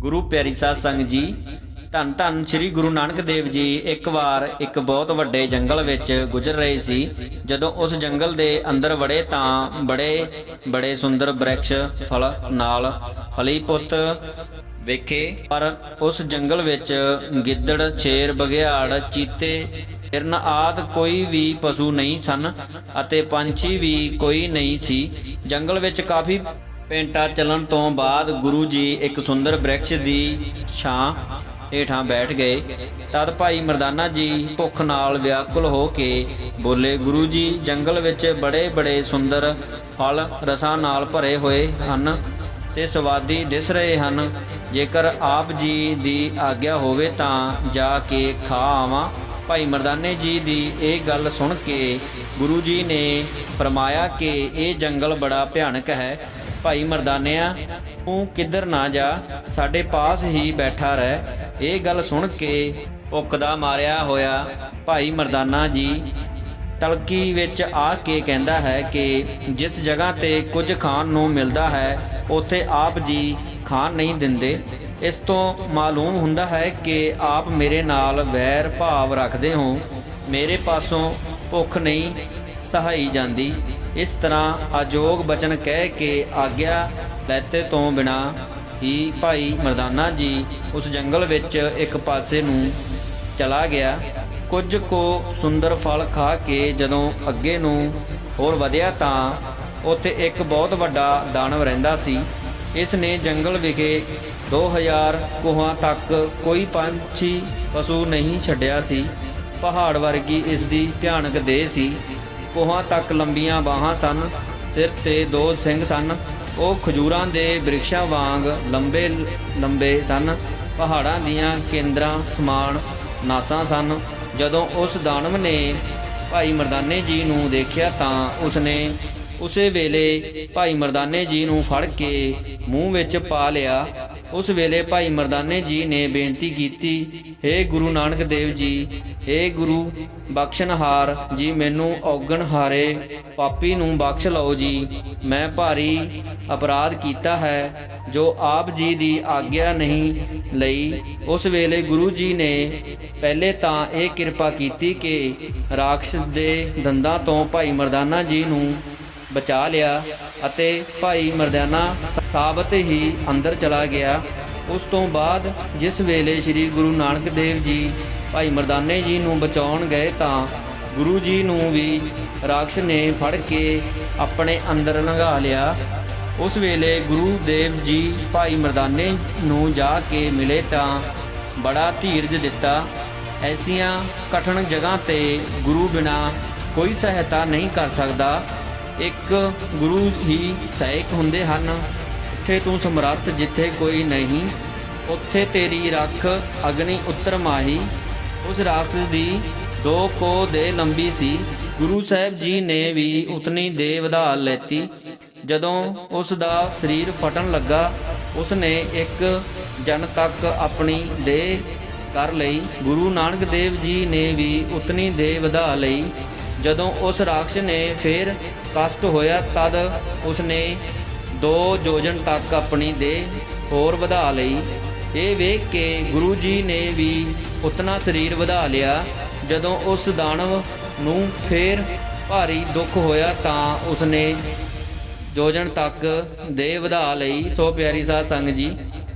ਗੁਰੂ ਪਿਆਰੀ ਸਾਧ ਸੰਗਤ ਜੀ, ਧੰਨ ਧੰਨ ਸ੍ਰੀ ਗੁਰੂ ਨਾਨਕ ਦੇਵ ਜੀ ਇੱਕ ਵਾਰ ਇੱਕ ਬਹੁਤ ਵੱਡੇ ਜੰਗਲ ਵਿੱਚ ਗੁਜ਼ਰ ਰਹੇ ਸੀ। ਜਦੋਂ ਉਸ ਜੰਗਲ ਦੇ ਅੰਦਰ ਵੜੇ ਤਾਂ ਬੜੇ ਬੜੇ ਸੁੰਦਰ ਬ੍ਰਿਕਸ਼ ਫਲ ਨਾਲ ਫਲੀ ਪੁੱਤ ਵੇਖੇ। ਪਰ ਉਸ ਜੰਗਲ ਵਿੱਚ ਗਿੱਦੜ, ਛੇਰ, ਬਘਿਆੜ, ਚੀਤੇ, ਹਿਰਨ ਆਦ ਕੋਈ ਵੀ ਪਸ਼ੂ ਨਹੀਂ ਸਨ ਅਤੇ ਪੰਛੀ ਵੀ ਕੋਈ ਨਹੀਂ ਸੀ। ਜੰਗਲ ਵਿੱਚ ਕਾਫੀ ਪੈਂਟਾ ਚੱਲਣ ਤੋਂ ਬਾਅਦ ਗੁਰੂ ਜੀ ਇੱਕ ਸੁੰਦਰ ਬ੍ਰਿਕਸ਼ ਦੀ ਛਾਂ ਹੇਠਾਂ ਬੈਠ ਗਏ। ਤਦ ਭਾਈ ਮਰਦਾਨਾ ਜੀ ਭੁੱਖ ਨਾਲ ਵਿਆਕੁਲ ਹੋ ਕੇ ਬੋਲੇ, ਗੁਰੂ ਜੀ, ਜੰਗਲ ਵਿੱਚ ਬੜੇ ਬੜੇ ਸੁੰਦਰ ਫਲ ਰਸਾਂ ਨਾਲ ਭਰੇ ਹੋਏ ਹਨ ਤੇ ਸਵਾਦੀ ਦਿਸ ਰਹੇ ਹਨ। ਜੇਕਰ ਆਪ ਜੀ ਦੀ ਆਗਿਆ ਹੋਵੇ ਤਾਂ ਜਾ ਕੇ ਖਾ ਆਵਾਂ। ਭਾਈ ਮਰਦਾਨੇ ਜੀ ਦੀ ਇਹ ਗੱਲ ਸੁਣ ਕੇ ਗੁਰੂ ਜੀ ਨੇ ਫਰਮਾਇਆ ਕਿ ਇਹ ਜੰਗਲ ਬੜਾ ਭਿਆਨਕ ਹੈ। ਭਾਈ ਮਰਦਾਨਿਆ, ਤੂੰ ਕਿੱਧਰ ਨਾ ਜਾ, ਸਾਡੇ ਪਾਸ ਹੀ ਬੈਠਾ ਰਹਿ। ਇਹ ਗੱਲ ਸੁਣ ਕੇ ਭੁੱਖ ਮਾਰਿਆ ਹੋਇਆ ਭਾਈ ਮਰਦਾਨਾ ਜੀ ਤਲਕੀ ਵਿੱਚ ਆ ਕੇ ਕਹਿੰਦਾ ਹੈ ਕਿ ਜਿਸ ਜਗ੍ਹਾ ਤੇ ਕੁਝ ਖਾਣ ਨੂੰ ਮਿਲਦਾ ਹੈ, ਉੱਥੇ ਆਪ ਜੀ ਖਾਣ ਨਹੀਂ ਦਿੰਦੇ। ਇਸ ਤੋਂ ਮਾਲੂਮ ਹੁੰਦਾ ਹੈ ਕਿ ਆਪ ਮੇਰੇ ਨਾਲ ਵੈਰ ਭਾਵ ਰੱਖਦੇ ਹੋ। ਮੇਰੇ ਪਾਸੋਂ ਭੁੱਖ ਨਹੀਂ ਸਹਾਈ ਜਾਂਦੀ। ਇਸ ਤਰ੍ਹਾਂ ਅਜੋਗ ਬਚਨ ਕਹਿ ਕੇ ਆਗਿਆ ਲੈਤੇ ਤੋਂ ਬਿਨਾ ਹੀ ਭਾਈ ਮਰਦਾਨਾ ਜੀ ਉਸ ਜੰਗਲ ਵਿੱਚ ਇੱਕ ਪਾਸੇ ਨੂੰ ਚਲਾ ਗਿਆ। ਕੁਝ ਕੋ ਸੁੰਦਰ ਫਲ ਖਾ ਕੇ ਜਦੋਂ ਅੱਗੇ ਨੂੰ ਹੋਰ ਵਧਿਆ ਤਾਂ ਉੱਥੇ ਇੱਕ ਬਹੁਤ ਵੱਡਾ ਦਾਨਵ ਰਹਿੰਦਾ ਸੀ। ਇਸ ਨੇ ਜੰਗਲ ਵਿਖੇ 2000 ਕੋਹਾਂ ਤੱਕ ਕੋਈ ਪੰਛੀ, ਪਸ਼ੂ ਨਹੀਂ ਛੱਡਿਆ ਸੀ। ਪਹਾੜ ਵਰਗੀ ਇਸ ਦੀ ਭਿਆਨਕ ਦੇਹ ਸੀ। ਕੋਹਾਂ ਤੱਕ ਲੰਬੀਆਂ ਬਾਹਾਂ ਸਨ, ਸਿਰ ਤੇ ਦੋ ਸਿੰਘ ਸਨ। ਉਹ ਖਜੂਰਾਂ ਦੇ ਬ੍ਰਿਕਸ਼ਾਂ ਵਾਂਗ ਲੰਬੇ ਲੰਬੇ ਸਨ। ਪਹਾੜਾਂ ਦੀਆਂ ਕੇਂਦਰਾਂ ਸਮਾਨ ਨਾਸਾਂ ਸਨ। ਜਦੋਂ ਉਸ ਦਾਨਵ ਨੇ ਭਾਈ ਮਰਦਾਨੇ ਜੀ ਨੂੰ ਦੇਖਿਆ ਤਾਂ ਉਸਨੇ ਉਸੇ ਵੇਲੇ ਭਾਈ ਮਰਦਾਨੇ ਜੀ ਨੂੰ ਫੜ ਕੇ ਮੂੰਹ ਵਿੱਚ ਪਾ ਲਿਆ। ਉਸ ਵੇਲੇ ਭਾਈ ਮਰਦਾਨੇ ਜੀ ਨੇ ਬੇਨਤੀ ਕੀਤੀ हे ਗੁਰੂ ਨਾਨਕ ਦੇਵ ਜੀ हे ਗੁਰੂ ਬਖਸ਼ਣਹਾਰ ਜੀ, ਮੈਨੂੰ ਔਗਣ ਹਾਰੇ, ਪਾਪੀ ਨੂੰ ਬਖਸ਼ ਲਓ ਜੀ। ਮੈਂ ਭਾਰੀ ਅਪਰਾਧ ਕੀਤਾ ਹੈ, ਜੋ ਆਪ ਜੀ ਦੀ ਆਗਿਆ ਨਹੀਂ ਲਈ। ਉਸ ਵੇਲੇ ਗੁਰੂ ਜੀ ਨੇ ਪਹਿਲੇ ਤਾਂ ਇਹ ਕਿਰਪਾ ਕੀਤੀ ਕਿ ਰਾਖਸ਼ ਦੇ ਦੰਦਾਂ ਤੋਂ ਭਾਈ ਮਰਦਾਨਾ ਜੀ ਨੂੰ ਬਚਾ ਲਿਆ ਅਤੇ ਭਾਈ ਮਰਦਾਨਾ ਸਾਬਤ ਹੀ ਅੰਦਰ ਚਲਾ ਗਿਆ। ਉਸ ਤੋਂ ਬਾਅਦ ਜਿਸ ਵੇਲੇ ਸ੍ਰੀ ਗੁਰੂ ਨਾਨਕ ਦੇਵ ਜੀ ਭਾਈ ਮਰਦਾਨੇ ਜੀ ਨੂੰ ਬਚਾਉਣ ਗਏ ਤਾਂ ਗੁਰੂ ਜੀ ਨੂੰ ਵੀ ਰਾਖਸ਼ ਨੇ ਫੜ ਕੇ ਆਪਣੇ ਅੰਦਰ ਲੰਘਾ ਲਿਆ। ਉਸ ਵੇਲੇ ਗੁਰੂ ਦੇਵ ਜੀ ਭਾਈ ਮਰਦਾਨੇ ਨੂੰ ਜਾ ਕੇ ਮਿਲੇ ਤਾਂ ਬੜਾ ਧੀਰਜ ਦਿੱਤਾ। ਐਸੀਆਂ ਕਠਨ ਜਗ੍ਹਾ ਤੇ ਗੁਰੂ ਬਿਨਾ ਕੋਈ ਸਹਾਇਤਾ ਨਹੀਂ ਕਰ ਸਕਦਾ। ਇੱਕ ਗੁਰੂ ਹੀ ਸਹਾਇਕ ਹੁੰਦੇ ਹਨ। ਉੱਥੇ ਤੂੰ ਸਮਰੱਥ, ਜਿੱਥੇ ਕੋਈ ਨਹੀਂ। ਉੱਥੇ ਤੇਰੀ ਰੱਖ ਅਗਨੀ ਉੱਤਰ ਮਾਹੀ। ਉਸ ਰਾਖਸ਼ ਦੀ ਦੋ ਕੋ ਦੇ ਲੰਬੀ ਸੀ। ਗੁਰੂ ਸਾਹਿਬ ਜੀ ਨੇ ਵੀ ਉਤਨੀ ਦੇ ਵਧਾ ਲੈਤੀ। ਜਦੋਂ ਉਸ ਦਾ ਸਰੀਰ ਫਟਣ ਲੱਗਾ, ਉਸ ਨੇ ਇੱਕ ਜਨ ਤੱਕ ਆਪਣੀ ਦੇਹ ਕਰ ਲਈ। ਗੁਰੂ ਨਾਨਕ ਦੇਵ ਜੀ ਨੇ ਵੀ ਉਤਨੀ ਦੇ ਵਧਾ ਲਈ। ਜਦੋਂ ਉਸ ਰਾਖਸ਼ ਨੇ ਫੇਰ ਕਸ਼ਟ ਹੋਇਆ, ਤਦ ਉਸਨੇ ਦੋ ਜੋਜਨ ਤੱਕ ਆਪਣੀ ਦੇ ਹੋਰ ਵਧਾ ਲਈ। ਇਹ ਵੇਖ ਕੇ ਗੁਰੂ ਜੀ ਨੇ ਵੀ ਉਤਨਾ ਸਰੀਰ ਵਧਾ ਲਿਆ। ਜਦੋਂ ਉਸ ਦਾਨਵ ਨੂੰ ਫੇਰ ਭਾਰੀ ਦੁੱਖ ਹੋਇਆ, ਤਾਂ ਉਸਨੇ ਜੋਜਨ ਤੱਕ ਦੇ ਵਧਾ ਲਈ। ਸੋ ਪਿਆਰੀ ਸਾਧ ਸੰਗ ਜੀ,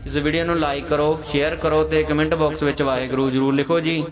ਇਸ ਵੀਡੀਓ ਨੂੰ ਲਾਈਕ ਕਰੋ ਸ਼ੇਅਰ ਕਰੋ ਤੇ ਕਮੈਂਟ ਬਾਕਸ ਵਿੱਚ ਵਾਹਿਗੁਰੂ ਜਰੂਰ ਲਿਖੋ ਜੀ।